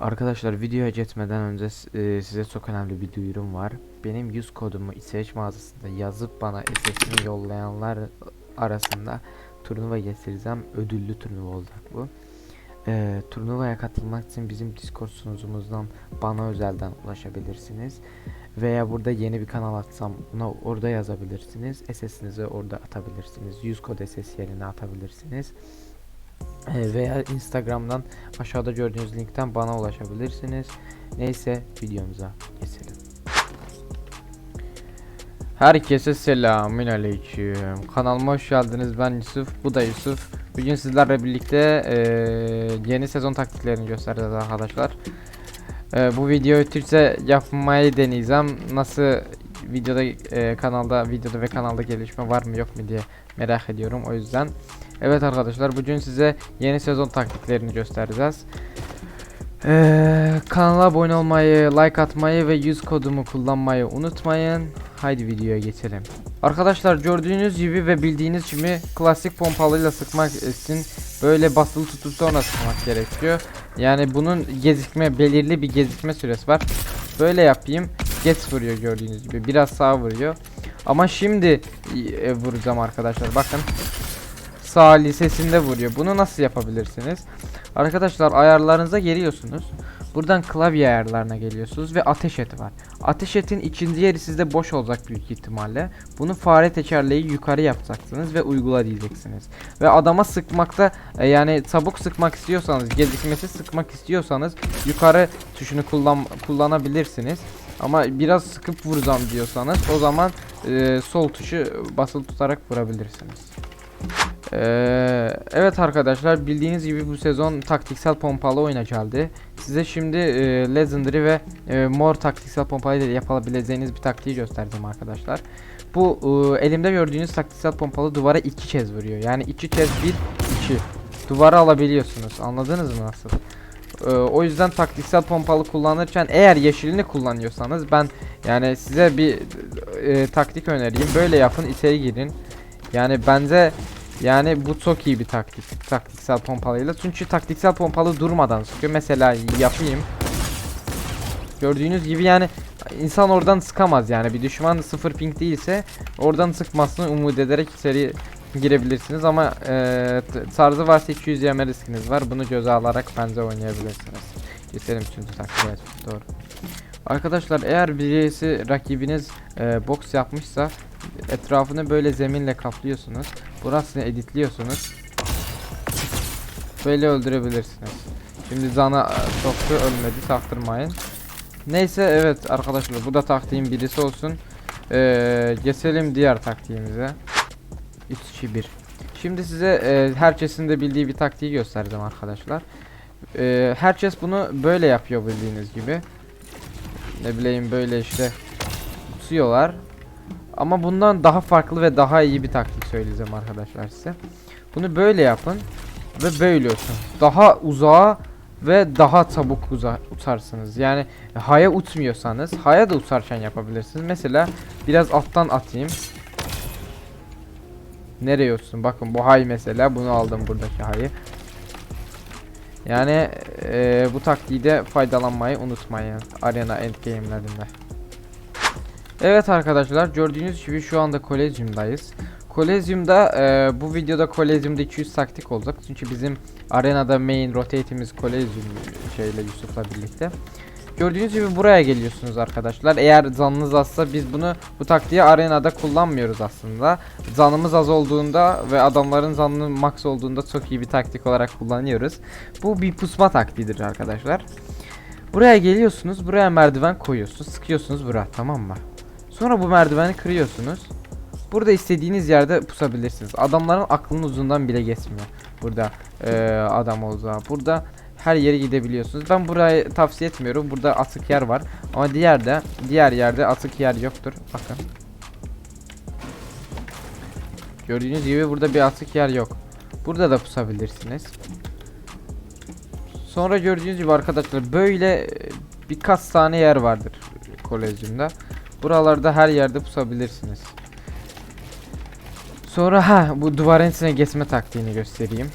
Arkadaşlar videoya geçmeden önce e, size çok önemli bir duyurum var. Benim yüz kodumu İSH mağazasında yazıp bana SS'ini yollayanlar arasında turnuva getireceğim. Ödüllü turnuva olacak bu. E, turnuvaya katılmak için bizim Discord sunucumuzdan bana özelden ulaşabilirsiniz. Veya burada yeni bir kanal açsam buna orada yazabilirsiniz. SS'inizi orada atabilirsiniz. Yüz kod SS yerine atabilirsiniz. E, veya Instagram'dan aşağıda gördüğünüz linkten bana ulaşabilirsiniz. Neyse videomuza geçelim. Herkese selamün aleyküm. Kanalıma hoş geldiniz. Ben Yusuf. Bu da Yusuf. Bugün sizlerle birlikte e, yeni sezon taktiklerini göstereceğiz arkadaşlar. E, bu videoyu Türkçe yapmayı deneyeceğim. Nasıl videoda e, kanalda videoda ve kanalda gelişme var mı yok mu diye merak ediyorum. O yüzden Evet arkadaşlar bugün size yeni sezon taktiklerini göstereceğiz. Ee, kanala abone olmayı, like atmayı ve yüz kodumu kullanmayı unutmayın. Haydi videoya geçelim. Arkadaşlar gördüğünüz gibi ve bildiğiniz gibi klasik pompalıyla sıkmak için böyle basılı tutup sonra sıkmak gerekiyor. Yani bunun gecikme belirli bir gecikme süresi var. Böyle yapayım. Geç vuruyor gördüğünüz gibi. Biraz sağ vuruyor. Ama şimdi e, vuracağım arkadaşlar. Bakın sağ lisesinde vuruyor. Bunu nasıl yapabilirsiniz? Arkadaşlar ayarlarınıza geliyorsunuz. Buradan klavye ayarlarına geliyorsunuz ve ateş eti var. Ateş etin ikinci yeri sizde boş olacak büyük ihtimalle. Bunu fare tekerleği yukarı yapacaksınız ve uygula diyeceksiniz. Ve adama sıkmakta e, yani çabuk sıkmak istiyorsanız, gecikmesi sıkmak istiyorsanız yukarı tuşunu kullan kullanabilirsiniz. Ama biraz sıkıp vuracağım diyorsanız o zaman e, sol tuşu basılı tutarak vurabilirsiniz. Ee, evet arkadaşlar bildiğiniz gibi bu sezon taktiksel pompalı oyuna geldi. Size şimdi e, Legendary ve e, Mor taktiksel pompalı ile yapabileceğiniz bir taktiği göstereceğim arkadaşlar. Bu e, elimde gördüğünüz taktiksel pompalı duvara iki kez vuruyor. Yani iki kez bir iki. Duvara alabiliyorsunuz. Anladınız mı nasıl? E, o yüzden taktiksel pompalı kullanırken eğer yeşilini kullanıyorsanız ben yani size bir e, taktik önereyim. Böyle yapın içeri girin. Yani bence yani bu çok iyi bir taktik. Taktiksel pompalıyla. Çünkü taktiksel pompalı durmadan sıkıyor. Mesela yapayım. Gördüğünüz gibi yani insan oradan sıkamaz yani. Bir düşman sıfır ping değilse oradan sıkmasını umut ederek içeri girebilirsiniz ama e, tarzı varsa 200 yeme riskiniz var. Bunu göze alarak bence oynayabilirsiniz. Geçelim çünkü taktiğe doğru. Arkadaşlar eğer birisi rakibiniz e, box yapmışsa etrafını böyle zeminle kaplıyorsunuz. Burasını editliyorsunuz. Böyle öldürebilirsiniz. Şimdi Zana e, soktu ölmedi saktırmayın. Neyse evet arkadaşlar bu da taktiğin birisi olsun. Ee, geçelim diğer taktiğimize. 3 2 1. Şimdi size e, herkesin de bildiği bir taktiği göstereceğim arkadaşlar. E, herkes bunu böyle yapıyor bildiğiniz gibi. Ne bileyim böyle işte tutuyorlar. Ama bundan daha farklı ve daha iyi bir taktik söyleyeceğim arkadaşlar size. Bunu böyle yapın ve böyle uçun. Daha uzağa ve daha çabuk uza uçarsınız. Yani haya uçmuyorsanız haya da uçarken yapabilirsiniz. Mesela biraz alttan atayım. Nereye uçsun? Bakın bu hay mesela. Bunu aldım buradaki hayı. Yani e, bu taktiği de faydalanmayı unutmayın. Arena endgame'lerinde. Evet arkadaşlar gördüğünüz gibi şu anda Kolezyum'dayız. Kolezyum'da e, bu videoda Kolezyum'da 200 taktik olacak. Çünkü bizim arenada main rotate'imiz Kolezyum şeyle Yusuf'la birlikte. Gördüğünüz gibi buraya geliyorsunuz arkadaşlar. Eğer canınız azsa biz bunu bu taktiği arenada kullanmıyoruz aslında. Canımız az olduğunda ve adamların canının max olduğunda çok iyi bir taktik olarak kullanıyoruz. Bu bir pusma taktiğidir arkadaşlar. Buraya geliyorsunuz. Buraya merdiven koyuyorsunuz. Sıkıyorsunuz buraya tamam mı? Sonra bu merdiveni kırıyorsunuz. Burada istediğiniz yerde pusabilirsiniz. Adamların aklının uzundan bile geçmiyor. Burada ee, adam olacağı. Burada her yere gidebiliyorsunuz. Ben burayı tavsiye etmiyorum. Burada atık yer var. Ama diğer de diğer yerde atık yer yoktur. Bakın. Gördüğünüz gibi burada bir atık yer yok. Burada da pusabilirsiniz. Sonra gördüğünüz gibi arkadaşlar böyle birkaç tane yer vardır kolejimde. Buralarda her yerde pusabilirsiniz. Sonra ha bu duvarın içine geçme taktiğini göstereyim.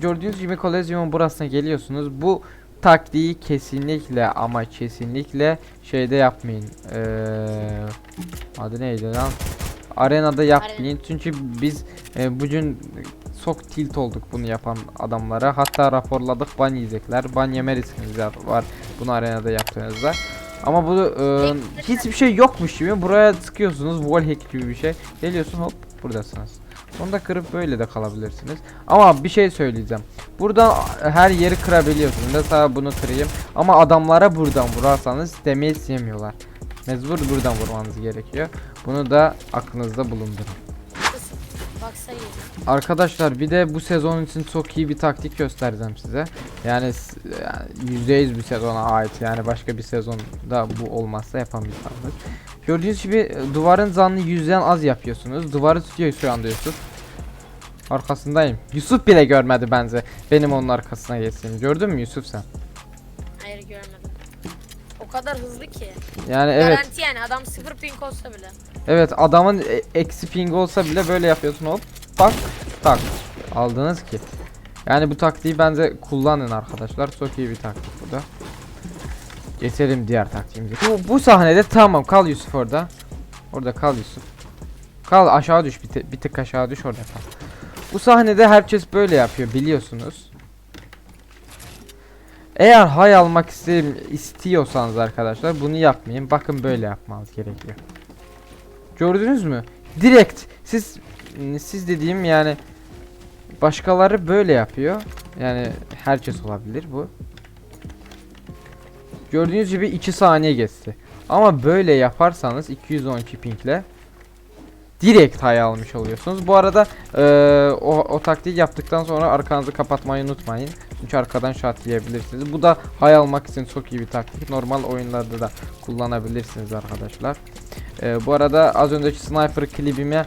Gördüğünüz gibi kolezyumun burasına geliyorsunuz. Bu taktiği kesinlikle ama kesinlikle şeyde yapmayın. Ee, adı neydi lan? Arenada yapmayın. Çünkü biz e, bugün çok tilt olduk bunu yapan adamlara. Hatta raporladık ban yiyecekler. Ban yeme riskiniz var bunu arenada yaptığınızda. Ama bu e, hiçbir şey yokmuş gibi buraya sıkıyorsunuz wallhack gibi bir şey. Geliyorsun hop buradasınız. Onu da kırıp böyle de kalabilirsiniz. Ama bir şey söyleyeceğim. Buradan her yeri kırabiliyorsunuz. Mesela bunu kırayım. Ama adamlara buradan vurarsanız damage yemiyorlar. Mecbur buradan vurmanız gerekiyor. Bunu da aklınızda bulundurun. Arkadaşlar bir de bu sezon için çok iyi bir taktik göstereceğim size. Yani s- yani %100 bir sezona ait. Yani başka bir sezonda bu olmazsa yapamayacağınız. Gördüğünüz gibi e, duvarın zanlı yüzden az yapıyorsunuz. Duvarı tutuyor şu anda Yusuf. Arkasındayım. Yusuf bile görmedi bence. Benim onun arkasına geçtiğimi. Gördün mü Yusuf sen? Hayır görmedim. O kadar hızlı ki. Yani evet. Garanti yani adam sıfır ping olsa bile. Evet adamın e- eksi ping olsa bile böyle yapıyorsun hop tak tak aldınız ki. Yani bu taktiği bence kullanın arkadaşlar. Çok iyi bir taktik bu da. Geçelim diğer taktiğimize. Bu, bu sahnede tamam kal Yusuf orada. Orada kal Yusuf. Kal aşağı düş bir, bir tık aşağı düş orada kal. Bu sahnede herkes böyle yapıyor biliyorsunuz. Eğer hay almak istiyorsanız arkadaşlar bunu yapmayın. Bakın böyle yapmanız gerekiyor. Gördünüz mü? Direkt siz siz dediğim yani başkaları böyle yapıyor. Yani herkes olabilir bu. Gördüğünüz gibi 2 saniye geçti. Ama böyle yaparsanız 212 pingle direkt hay almış oluyorsunuz. Bu arada eee, o, o taktiği yaptıktan sonra arkanızı kapatmayı unutmayın. Çünkü arkadan shot yiyebilirsiniz. Bu da hay almak için çok iyi bir taktik. Normal oyunlarda da kullanabilirsiniz arkadaşlar. Ee, bu arada az önceki sniper klibime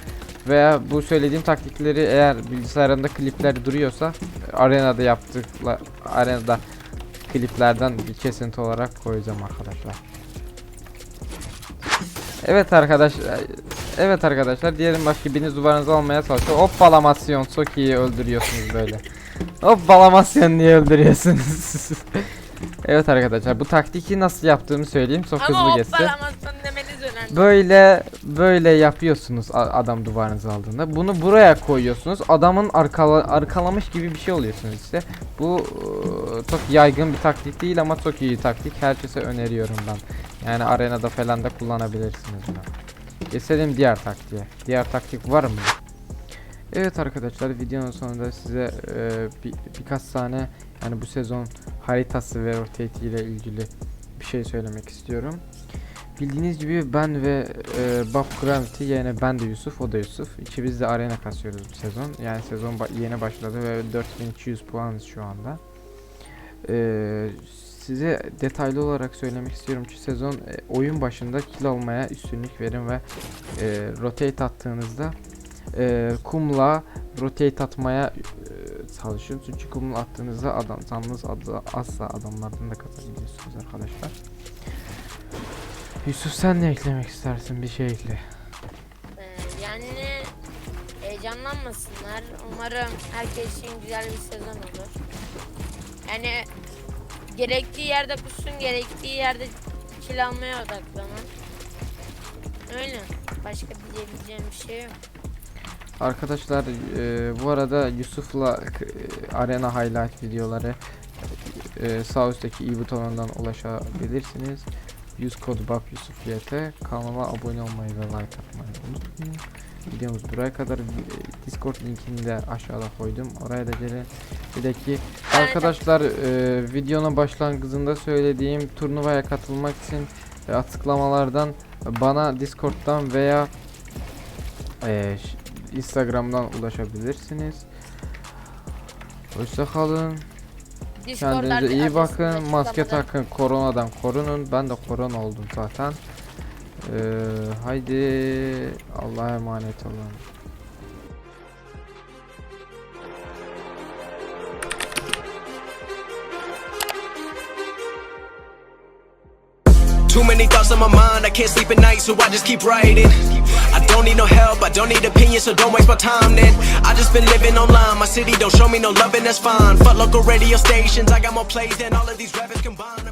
veya bu söylediğim taktikleri eğer bilgisayarında klipler duruyorsa arenada yaptıklar arenada kliplerden bir kesinti olarak koyacağım arkadaşlar. Evet arkadaş Evet arkadaşlar diyelim başka biriniz duvarınızı almaya çalışıyor. Hop balamasyon çok iyi öldürüyorsunuz böyle. Hop balamasyon niye öldürüyorsunuz? evet arkadaşlar bu taktiki nasıl yaptığımı söyleyeyim çok Ama hızlı geçti. hoppalamazsın demeniz önemli. Böyle böyle yapıyorsunuz adam duvarınızı aldığında. Bunu buraya koyuyorsunuz. Adamın arkala, arkalamış gibi bir şey oluyorsunuz işte. Bu eee, çok yaygın bir taktik değil ama çok iyi taktik. Herkese öneriyorum ben. Yani arenada falan da kullanabilirsiniz bunu. Geçelim diğer taktiğe. Diğer taktik var mı? Evet arkadaşlar videonun sonunda size eee, bir, birkaç tane yani bu sezon haritası ve rotate ile ilgili bir şey söylemek istiyorum. Bildiğiniz gibi ben ve e, Bob Gravity yani ben de Yusuf o da Yusuf. İkimiz de arena kasıyoruz bu sezon. Yani sezon ba- yeni başladı ve 4200 puanız şu anda. E, size detaylı olarak söylemek istiyorum ki sezon e, oyun başında kill almaya üstünlük verin ve e, rotate attığınızda e, kumla rotate atmaya e, çalışın. Çünkü kumla attığınızda adam canınız asla adamlardan da kazanabiliyorsunuz arkadaşlar. Yusuf sen ne eklemek istersin bir şey ekle. Ee, yani heyecanlanmasınlar. Umarım herkes için güzel bir sezon olur. Yani gerektiği yerde kussun, gerektiği yerde kill almaya odaklanın. Öyle. Başka diyebileceğim bir şey yok. Arkadaşlar e, bu arada Yusuf'la e, arena highlight videoları e, sağ üstteki i butonundan ulaşabilirsiniz. Yüz kodu BAP Yusuf YT kanala abone olmayı ve like atmayı unutmayın. Videomuz buraya kadar e, Discord linkini de aşağıda koydum. Oraya da gelin. Bir de ki arkadaşlar e, videonun başlangıcında söylediğim turnuvaya katılmak için e, açıklamalardan bana Discord'dan veya e, Instagram'dan ulaşabilirsiniz. Hoşça kalın. Kendinize iyi bakın. Maske takın. Koronadan korunun. Ben de korona oldum zaten. Ee, haydi Allah'a emanet olun. Too many thoughts on my mind, I can't sleep at night, so I just keep writing. I don't need no help, I don't need opinions, so don't waste my time then. I just been living online, my city don't show me no love, and that's fine. Fuck local radio stations, I got more plays than all of these rappers combined.